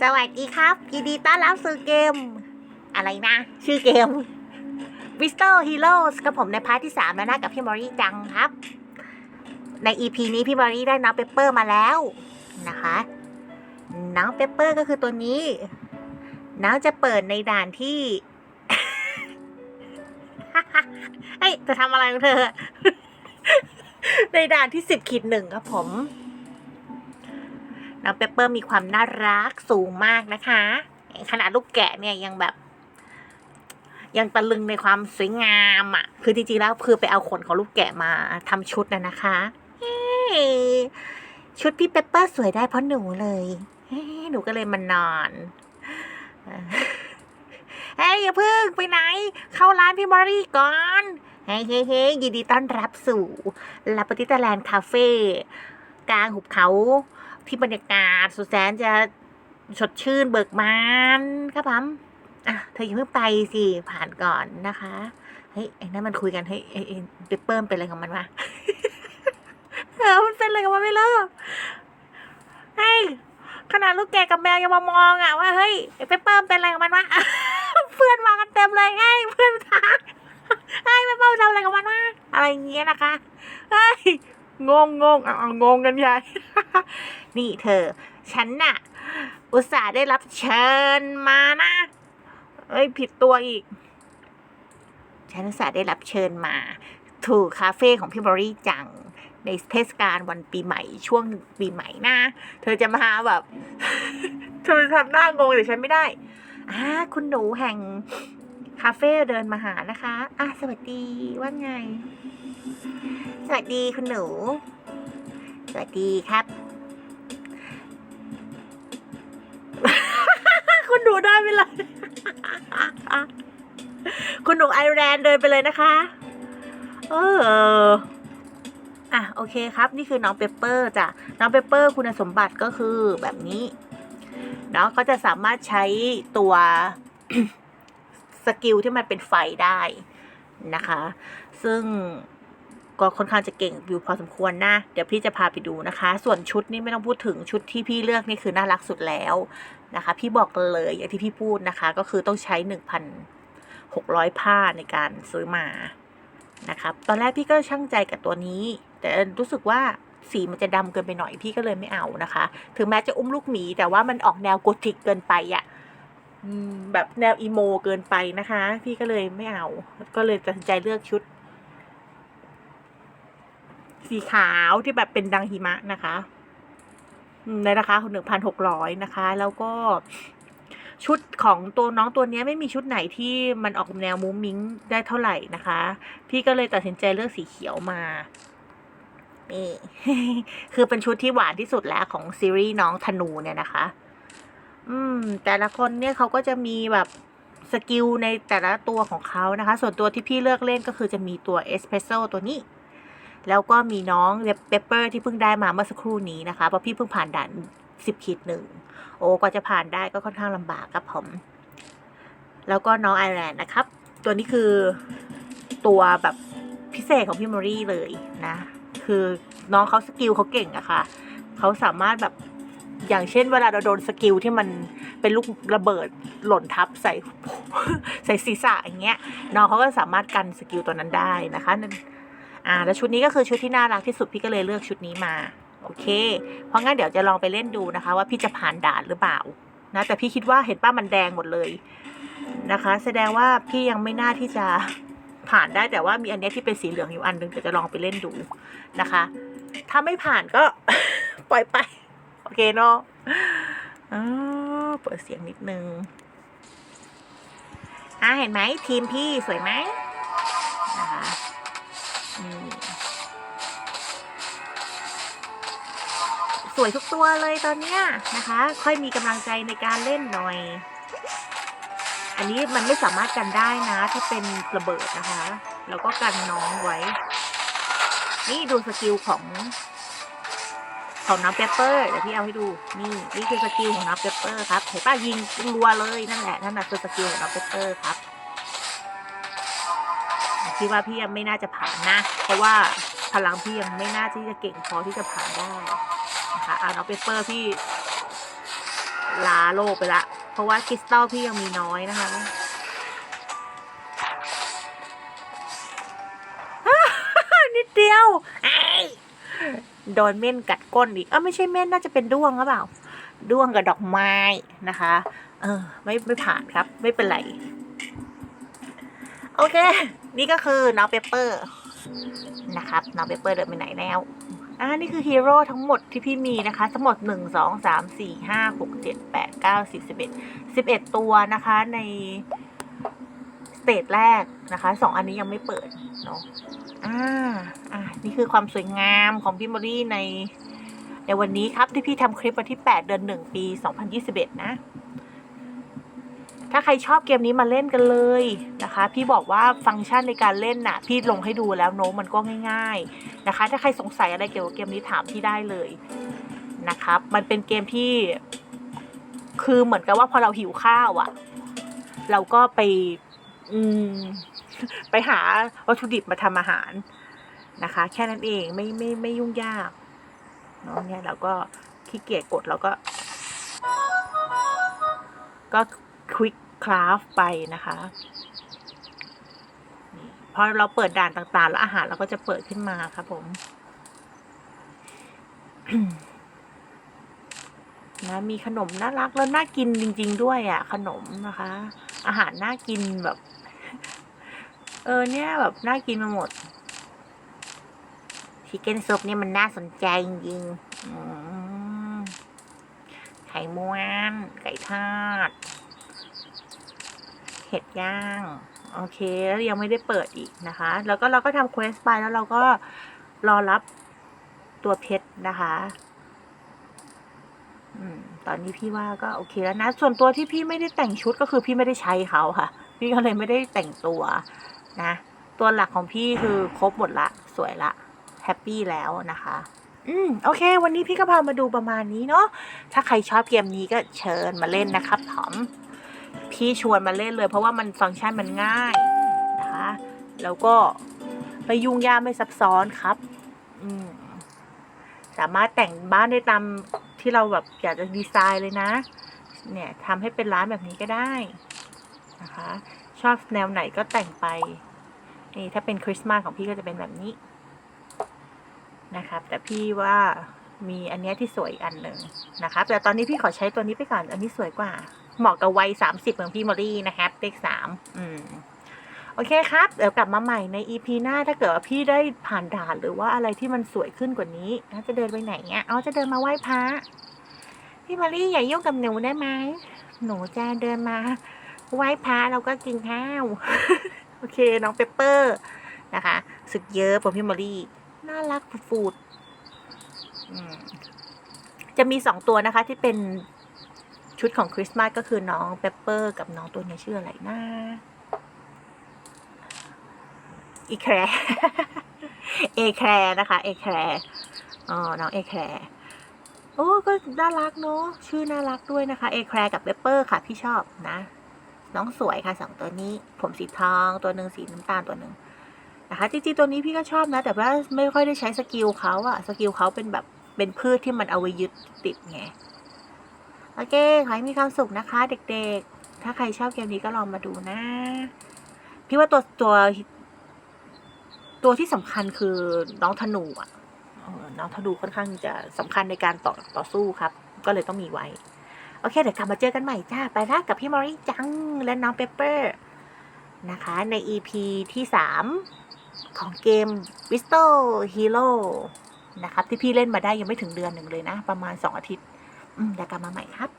สวัสดีครับยินดีต้อนรับสู่เกม อะไรนะ ชื่อเกม v i s t o Heroes กับผมในพาร์ทที่ 3 แล้วนะกับพี่มอรี่จังครับ ใน EP นี้พี่มอรี่ได้น้องเปเปอร์มาแล้วนะคะ น้องเปเปอร์ก็คือตัวนี้ น้องจะเปิดในด่านที่เฮ้ยจะทำอะไรของเธอ ในด่านที่สิบขีดหนึ่งครับผม น้องเปเปอร์มีความน่ารักสูงมากนะคะ ขนาดลูกแกะเนี่ยยังแบบ ยังตะลึงในความสวยงามอะ่ะ คือจริงๆแล้วคือไปเอาขนของลูกแกะมาทำชุดนะนะคะชุดพี่เปปเปอร์สวยได้เพราะหนูเลยหนูก็เลยมานอนเฮ้ยอย่าเพิ่งไปไหน เข้าร้านพี่มอรี่ก่อนเฮ้ยเฮ้ยเฮ้ยยินดีต้อนรับสู่ลาปติตาแลนด์คาเฟ่กลางหุบเขา ที่บรรยากาศสุดแสนจะสดชื่นเบิกบานครับผมอะเธออย่าเพิ่งไปสิผ่านก่อนนะคะเฮ้ยไอ้นั่นมันคุยกันเฮ้ยไอ้ไอ้เปเปิร์มเป็นอะไรของมันวะเออมันเป็นอะไรของมันไม่เลิกเฮ้ยขนาดลูกแกกับแมวยังมามองอะว่าเฮ้ยไอ้เปเปิร์มเป็นอะไรของมันวะเพื่อนมากันเต็มเลยเฮ้เพื่อนทักเฮ้เปเปิร์มทำอะไรกับมันวะอะไรอย่างเงี้ยนะคะเฮ้ยงงงงอาเอางงกันใหญ่ นี่เธอ ฉันน่ะ อุตส่าห์ได้รับเชิญมานะเอ้ย ผิดตัวอีก ฉันอุตส่าห์ได้รับเชิญมา ถูกคาเฟ่ของพี่บริจัง ในเทศกาลวันปีใหม่ ช่วงปีใหม่นะเธอจะมาแบบเธอทำหน้างงแต่ฉันไม่ได้อ่าคุณหนูแห่งคาเฟ่เดินมาหานะคะอะสวัสดีว่าไง สวัสดีคุณหนู สวัสดีครับ คุณหนูได้ไปเลยคุณหนูไอแรนเดินไปเลยนะคะ เอออะโอเคครับ นี่คือน้องเปเปอร์จ้ะน้องเปเปอร์คุณสมบัติก็คือแบบนี้เนาะก็จะสามารถใช้ตัวสกิลที่มันเป็นไฟได้นะคะ ซึ่ง ก็ค่อนข้างจะเก่งอยู่พอสมควรนะ เดี๋ยวพี่จะพาไปดูนะคะ ส่วนชุดนี่ไม่ต้องพูดถึงชุดที่พี่เลือกนี่คือน่ารักสุดแล้วนะคะ พี่บอกเลยอย่างที่พี่พูดนะคะ ก็คือต้องใช้หนึ่งพันหกร้อยผ้าในการซื้อมานะครับตอนแรกพี่ก็ช่างใจกับตัวนี้ แต่รู้สึกว่าสีมันจะดำเกินไปหน่อยพี่ก็เลยไม่เอานะคะ ถึงแม้จะอุ้มลูกหมี แต่ว่ามันออกแนวโกธิกเกินไปอะ่ะแบบแนวอีโมเกินไปนะคะ พี่ก็เลยไม่เอา ก็เลยตัดสินใจเลือกชุด สีขาวที่แบบเป็นดังหิมะนะคะในราคาหนึ่งพันหกร้อยนะคะ แล้วก็ชุดของตัวน้องตัวนี้ไม่มีชุดไหนที่มันออกแนวมุ้งมิ้งได้เท่าไหร่นะคะ พี่ก็เลยตัดสินใจเลือกสีเขียวมานี่คือเป็นชุดที่หวานที่สุดแล้วของซีรีส์น้องธนูเนี่ยนะคะ อืม แต่ละคนเนี่ยเขาก็จะมีแบบสกิลในแต่ละตัวของเขานะคะ ส่วนตัวที่พี่เลือกเล่นก็คือจะมีตัวเอสเพรสโซตัวนี้ แล้วก็มีน้องเปเปอร์ที่เพิ่งได้มาเมื่อสักครู่นี้นะคะเพราะพี่เพิ่งผ่านด่านสิบขีดหนึ่งโอ้กว่าจะผ่านได้ก็ค่อนข้างลำบากครับผม แล้วก็น้องไอแลนด์นะครับ ตัวนี้คือตัวแบบพิเศษของพี่มอรี่เลยนะ คือน้องเขาสกิลเขาเก่งอะค่ะเขาสามารถแบบอย่างเช่นเวลาเราโดนสกิลที่มันเป็นลูกระเบิดหล่นทับใส่ใส่ศีรษะอย่างเงี้ยน้องเขาก็สามารถกันสกิลตัวนั้นได้นะคะนั่น อ่าแล้วชุดนี้ก็คือชุดที่น่ารักที่สุดพี่ก็เลยเลือกชุดนี้มา โอเค เพราะงั้นเดี๋ยวจะลองไปเล่นดูนะคะ ว่าพี่จะผ่านด่านหรือเปล่านะแต่พี่คิดว่าเห็นป้ามันแดงหมดเลยนะคะ แสดงว่าพี่ยังไม่น่าที่จะผ่านได้แต่ว่ามีอันนี้ที่เป็นสีเหลืองอยู่อันหนึงเดี๋ยวจะลองไปเล่นดูนะคะ ถ้าไม่ผ่านก็ ปล่อยไป โอเคเนาะอ๋อเปิดเสียงนิดนึงอะเห็นไหมทีมพี่สวยไหม วยทุกตัวเลยตอนเนี้ยนะคะ ค่อยมีกำลังใจในการเล่นหน่อย อันนี้มันไม่สามารถกันได้นะ ถ้าเป็นระเบิดนะคะ แล้วก็กันน้องไว้ นี่ดูสกิลของของน้ำเปปเปอร์เดี๋ยวพี่เอาให้ดู นี่นี่คือสกิลของน้ำเปปเปอร์ครับเห็นป่ะยิงรัวเลยนั่นแหละนั่นแหะคือสกิลของน้ำเปเปอร์ครับคิดว่าพี่ยังไม่น่าจะผ่านนะ เพราะว่าพลังพี่ยังไม่น่าที่จะเก่งพอที่จะผ่านได้ นะคะอาน้องเปเปอร์พี่ลาโลกไปละ เพราะว่าคริสตัลพี่ยังมีน้อยนะคะนิดเดียวโดนเม่นกัดก้นอีกเออไม่ใช่เม่นน่าจะเป็นด้วงหรือเปล่า ด้วงกับดอกไม้นะคะ เออ ไม่ไม่ผ่านครับ ไม่เป็นไร โอเค นี่ก็คือน้องเปเปอร์นะครับน้องเปเปอร์เดินไปไหนแล้ว อ่านี่คือฮีโร่ทั้งหมดที่พี่มีนะคะ ทั้งหมดหนึ่งสองสามสี่ห้าหกเจ็ดแปดเก้าสิบสิบเอ็ดสิบเอ็ดตัวนะคะในสเตจแรกนะคะสองอันนี้ยังไม่เปิดเนาะอ่าอ่านี่คือความสวยงามของพี่มอรี่ในในวันนี้ครับที่พี่ทำคลิปวันที่ 8 เดือน 1 ปี 2021 นะ ถ้าใครชอบเกมนี้มาเล่นกันเลยนะคะ พี่บอกว่าฟังก์ชันในการเล่นน่ะ พี่ลงให้ดูแล้วโน้มันก็ง่าย ๆนะคะ ถ้าใครสงสัยอะไรเกี่ยวกับเกมนี้ถามพี่ได้เลยนะครับ มันเป็นเกมที่ คือเหมือนกับว่าพอเราหิวข้าวอะ่ะ เราก็ไป อืม ไปหาวัตถุดิบมาทำอาหารนะคะ แค่นั้นเองไม่ไม่ไม่ยุ่งยากเนาะเนี่ยเราก็ขี้เกียจกดเราก็ ก็ ควิกคราฟไปนะคะพอเราเปิดด่านต่างๆ แล้วอาหารเราก็จะเปิดขึ้นมาครับผมนะมีขนมน่ารักแล้วน่ากินจริง ๆ ด้วยอะ่ะ ขนมนะคะ อาหารน่ากินแบบ เออเนี่ยแบบน่ากินมาหมดชิคเก้นซุปเนี่ยมันน่าสนใจจริงๆไข่ม้วน ไก่ทอด ห็ดย่างโอเคแล้วยังไม่ได้เปิดอีกนะคะ แล้วก็เราก็ทำเควสไปแล้วเราก็รอรับตัวเพชรนะคะอืมตอนนี้พี่ว่าก็โอเคแล้วนะ ส่วนตัวที่พี่ไม่ได้แต่งชุดก็คือพี่ไม่ได้ใช้เขาค่ะ พี่ก็เลยไม่ได้แต่งตัวนะ ตัวหลักของพี่คือครบหมดละ สวยละแฮปปี้แล้วนะคะ อืม โอเค วันนี้พี่ก็พามาดูประมาณนี้เนาะ ถ้าใครชอบเกมนี้ก็เชิญมาเล่นนะครับผม พี่ชวนมาเล่นเลย เพราะว่ามันฟังก์ชันมันง่ายนะคะแล้วก็ไม่ยุ่งยากไม่ซับซ้อนครับ อืมสามารถแต่งบ้านได้ตามที่เราแบบอยากจะดีไซน์เลยนะ เนี่ยทำให้เป็นร้านแบบนี้ก็ได้นะคะ ชอบแนวไหนก็แต่งไป นี่ถ้าเป็นคริสต์มาสของพี่ก็จะเป็นแบบนี้นะครับ แต่พี่ว่ามีอันนี้ที่สวยอีกอันหนึ่งนะครับ แต่ตอนนี้พี่ขอใช้ตัวนี้ไปก่อน อันนี้สวยกว่า เหมาะกับวัยสามสิบของพี่มอรี่นะครับเลขสามอืมโอเคครับ เดี๋ยวกลับมาใหม่ใน EP หน้าถ้าเกิดว่าพี่ได้ผ่านด่านหรือว่าอะไรที่มันสวยขึ้นกว่านี้น่าจะเดินไปไหนเงี้ยอ๋อจะเดินมาไหว้พระ พี่มารี่อย่ายุ่งกับหนูได้ไหม หนูจะเดินมาไหว้พระเราก็กินข้าว โอเค น้องเปเปอร์นะคะสึกเยอะผมพี่มารี่ น่ารักฟูดจะมีสองตัวนะคะที่เป็น ชุดของคริสต์มาสก็คือน้องเปปเปอร์กับน้องตัวนี้ชื่ออะไรนะอีแครเอแครนะคะ เอแครอ๋อน้องเอแครโอ้ก็น่ารักเนอะชื่อน่ารักด้วยนะคะ เอแครกับเปปเปอร์ค่ะ พี่ชอบนะ น้องสวยค่ะสองตัวนี้ ผมสีทองตัวหนึ่งสีน้ำตาลตัวหนึ่งนะคะจริงๆตัวนี้พี่ก็ชอบนะ แต่ว่าไม่ค่อยได้ใช้สกิลเขาอะสกิลเขาเป็นแบบเป็นพืชที่มันเอาไว้ยึดติดไง โอเค ขอให้มีความสุขนะคะ เด็กๆ ถ้าใครชอบเกมนี้ก็ลองมาดูนะ พี่ว่าตัวตัวตัวที่สำคัญคือน้องธนูอะน้องธนูค่อนข้างจะสำคัญในการต่อต่อสู้ครับ ก็เลยต้องมีไว้ โอเค เดี๋ยวกลับมาเจอกันใหม่จ้า ไปละกับพี่มอรี่จังและน้องเปเปอร์นะคะ ใน EP ที่สามของเกม w i s t o Hero นะครับ ที่พี่เล่นมาได้ยังไม่ถึงเดือนหนึ่งเลยนะ ประมาณสองอาทิตย์ อืมเดี๋ยวกลับมาใหม่ครับ